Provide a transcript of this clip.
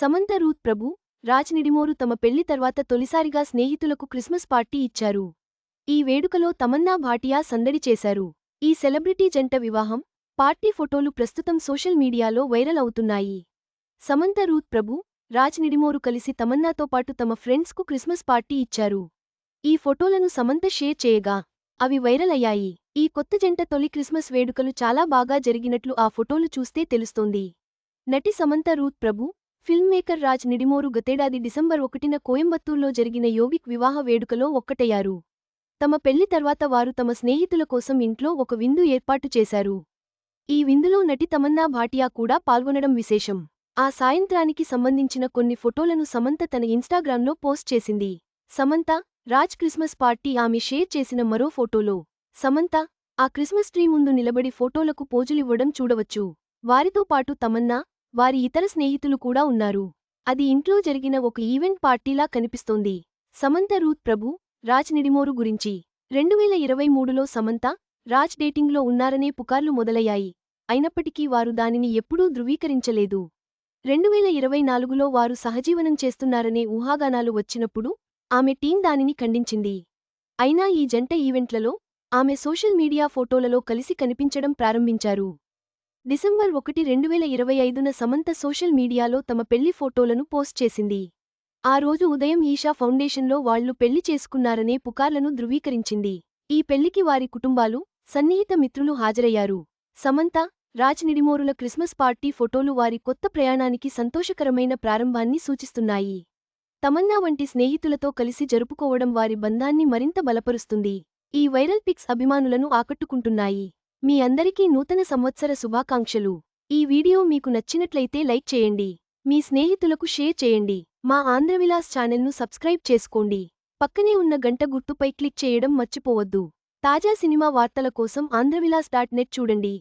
Samantha Ruth Prabhu Raj Nidimoru తమ పెళ్ళి తర్వాత తొలిసారిగా స్నేహితులకు క్రిస్మస్ పార్టీ ఇచ్చారు. ఈ వేడుకలో తమన్నా భాటియా సందడి చేశారు. ఈ సెలబ్రిటీ జంట వివాహం పార్టీ ఫోటోలు ప్రస్తుతం సోషల్ మీడియాలో వైరల్ అవుతున్నాయి. సమంత రూత్ ప్రభు రాజ్ నిడిమోరు కలిసి తమన్నాతో పాటు తమ ఫ్రెండ్స్కు క్రిస్మస్ పార్టీ ఇచ్చారు. ఈ ఫోటోలను సమంత షేర్ చేయగా అవి వైరల్ అయ్యాయి. ఈ కొత్త జంట తొలి క్రిస్మస్ వేడుకలు చాలా బాగా జరిగినట్లు ఆ ఫోటోలు చూస్తే తెలుస్తోంది. నటి Samantha Ruth Prabhu film maker Raj Nidimoru గతేడాది డిసెంబర్ ఒకటిన కోయంబత్తూర్లో జరిగిన యోగిక్ వివాహ వేడుకలో ఒక్కటయ్యారు. తమ పెళ్ళి తర్వాత వారు తమ స్నేహితుల కోసం ఇంట్లో ఒక విందు ఏర్పాటు చేశారు. ఈ విందులో నటి తమన్నా భాటియా కూడా పాల్గొనడం విశేషం. ఆ సాయంత్రానికి సంబంధించిన కొన్ని ఫోటోలను సమంత తన ఇన్స్టాగ్రామ్లో పోస్ట్ చేసింది. సమంత రాజ్ క్రిస్మస్ పార్టీ ఆమె షేర్ చేసిన మరో ఫోటోలో. సమంత ఆ క్రిస్మస్ ట్రీ ముందు నిలబడి ఫోటోలకు పోజులివ్వడం చూడవచ్చు. వారితో పాటు తమన్నా వారి ఇతర స్నేహితులు కూడా ఉన్నారు. అది ఇంట్లో జరిగిన ఒక ఈవెంట్ పార్టీలా కనిపిస్తోంది. సమంత రూత్ ప్రభు రాజ్ నిడిమోరు గురించి. రెండువేల ఇరవై మూడులో సమంత రాజ్ డేటింగ్లో ఉన్నారనే పుకార్లు మొదలయ్యాయి. అయినప్పటికీ వారు దానిని ఎప్పుడూ ధృవీకరించలేదు. రెండువేల ఇరవై నాలుగులో వారు సహజీవనం చేస్తున్నారనే ఊహాగానాలు వచ్చినప్పుడు ఆమె టీం దానిని ఖండించింది. అయినా ఈ జంట ఈవెంట్లలో ఆమె సోషల్ మీడియా ఫోటోలలో కలిసి కనిపించడం ప్రారంభించారు. డిసెంబర్ ఒకటి రెండువేల ఇరవై ఐదున సమంత సోషల్ మీడియాలో తమ పెళ్ళి ఫోటోలను పోస్ట్ చేసింది. ఆ రోజు ఉదయం ఈషా ఫౌండేషన్లో వాళ్ళు పెళ్ళి చేసుకున్నారనే పుకార్లను ధృవీకరించింది. ఈ పెళ్ళికి వారి కుటుంబాలు సన్నిహిత మిత్రులు హాజరయ్యారు. సమంత రాజ్ నిడిమోరుల క్రిస్మస్ పార్టీ ఫోటోలు వారి కొత్త ప్రయాణానికి సంతోషకరమైన ప్రారంభాన్ని సూచిస్తున్నాయి. తమన్నా వంటి స్నేహితులతో కలిసి జరుపుకోవడం వారి బంధాన్ని మరింత బలపరుస్తుంది. ఈ వైరల్ పిక్స్ అభిమానులను ఆకట్టుకుంటున్నాయి. మీ అందరికీ నూతన సంవత్సర శుభాకాంక్షలు. ఈ వీడియో మీకు నచ్చినట్లయితే లైక్ చేయండి. మీ స్నేహితులకు షేర్ చేయండి. మా ఆంధ్రవిలాస్ ఛానల్ను సబ్స్క్రైబ్ చేసుకోండి. పక్కనే ఉన్న గంట గుర్తుపై క్లిక్ చేయడం మర్చిపోవద్దు. తాజా సినిమా వార్తల కోసం ఆంధ్రవిలాస్ డాట్ నెట్ చూడండి.